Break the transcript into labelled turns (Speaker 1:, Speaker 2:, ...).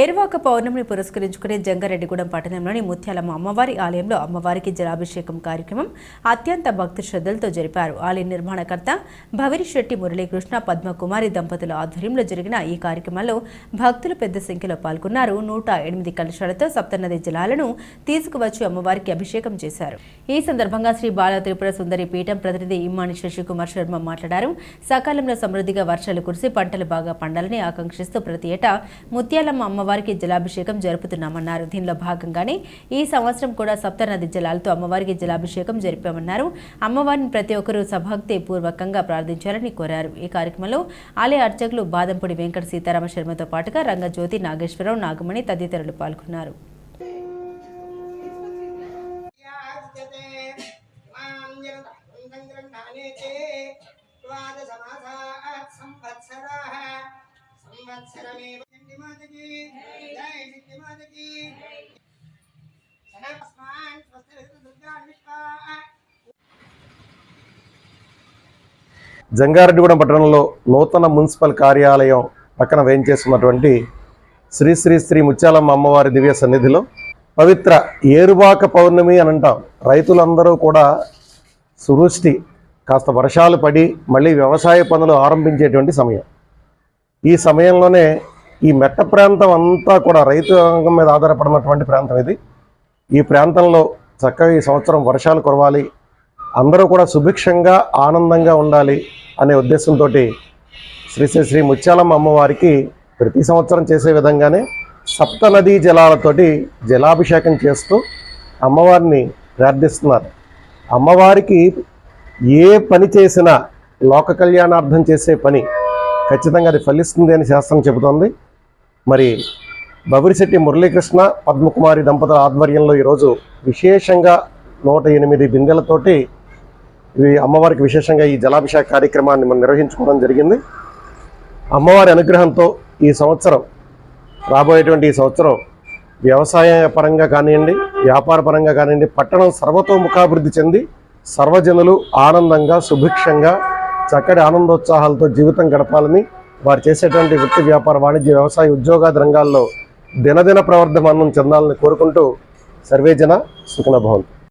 Speaker 1: ఏరువాక పౌర్ణమిని పురస్కరించుకునే జంగారెడ్డిగూడెం పట్టణంలోని ముత్యాలమ్మ అమ్మవారి ఆలయంలో అమ్మవారికి జలాభిషేకం కార్యక్రమం అత్యంత భక్తి శ్రద్ధలతో జరిపారు. ఆలయ నిర్మాణకర్త భవిరిశెట్టి మురళీకృష్ణ పద్మకుమారి దంపతుల ఆధ్వర్యంలో జరిగిన ఈ కార్యక్రమంలో భక్తులు పెద్ద సంఖ్యలో పాల్గొన్నారు. నూట ఎనిమిది కలశాలతో సప్తనది జలాలను తీసుకువచ్చి అమ్మవారికి అభిషేకం చేశారు. ఈ సందర్భంగా శ్రీ బాల త్రిపుర సుందరి పీఠం ప్రతినిధి ఇమ్మాని శశికుమార్ శర్మ మాట్లాడారు. సకాలంలో సమృద్ధిగా వర్షాలు కురిసి పంటలు బాగా పండాలని ఆకాంక్షిస్తూ ప్రతి ఏటా ముత్యాలమ్మ అమ్మవారికి జలాభిషేకం జరుపుతున్నామన్నారు. దీనిలో భాగంగానే ఈ సంవత్సరం కూడా సప్తనది జలాలతో అమ్మవారికి జలాభిషేకం జరిపామన్నారు. అమ్మవారిని ప్రతి ఒక్కరూ సభక్తి పూర్వకంగా ప్రార్థించాలని కోరారు. ఈ కార్యక్రమంలో ఆలయ అర్చకులు బాదంపూడి వెంకట సీతారామ శర్మతో పాటుగా రంగజ్యోతి నాగేశ్వరరావు నాగమణి తదితరులు పాల్గొన్నారు.
Speaker 2: సంవత్సరమేవ చండి మాతకి జై మాతకి స్వస్తి దుర్గా
Speaker 3: జంగారెడ్డిగూడెం పట్టణంలో నూతన మున్సిపల్ కార్యాలయం పక్కన వేయించేస్తున్నటువంటి శ్రీ శ్రీ శ్రీ ముత్యాలమ్మ అమ్మవారి దివ్య సన్నిధిలో పవిత్ర ఏరువాక పౌర్ణమి అని అంటాం. రైతులందరూ కూడా సువృష్టి కాస్త వర్షాలు పడి మళ్ళీ వ్యవసాయ పనులు ఆరంభించేటువంటి సమయం. ఈ సమయంలోనే ఈ మెట్ట ప్రాంతం అంతా కూడా రైతు రంగం మీద ఆధారపడినటువంటి ప్రాంతం ఇది. ఈ ప్రాంతంలో చక్కగా ఈ సంవత్సరం వర్షాలు కురవాలి. అందరూ కూడా సుభిక్షంగా ఆనందంగా ఉండాలి అనే ఉద్దేశంతో శ్రీ శ్రీ శ్రీ ముత్యాలమ్మ అమ్మవారికి ప్రతి సంవత్సరం చేసే విధంగానే సప్త నదీ జలాలతోటి జలాభిషేకం చేస్తూ అమ్మవారిని ప్రార్థిస్తున్నారు. అమ్మవారికి ఏ పని చేసినా లోక కళ్యాణార్థం చేసే పని ఖచ్చితంగా అది ఫలిస్తుంది అని శాస్త్రం చెబుతోంది. మరి బబిరిశెట్టి మురళీకృష్ణ పద్మకుమారి దంపతుల ఆధ్వర్యంలో ఈరోజు విశేషంగా నూట ఎనిమిది బిందెలతోటి ఇవి అమ్మవారికి విశేషంగా ఈ జలాభిషేక కార్యక్రమాన్ని మనం నిర్వహించుకోవడం జరిగింది. అమ్మవారి అనుగ్రహంతో ఈ సంవత్సరం రాబోయేటువంటి ఈ సంవత్సరం వ్యవసాయ పరంగా కానివ్వండి వ్యాపార పరంగా కానివ్వండి పట్టణం సర్వతోముఖాభివృద్ధి చెంది సర్వజనులు ఆనందంగా సుభిక్షంగా చక్కటి ఆనందోత్సాహాలతో జీవితం గడపాలని వారు చేసేటువంటి వృత్తి వ్యాపార వాణిజ్య వ్యవసాయ ఉద్యోగాది రంగాల్లో దినదిన ప్రవర్ధమానం చెందాలని కోరుకుంటూ సర్వేజన సుఖనభవంతు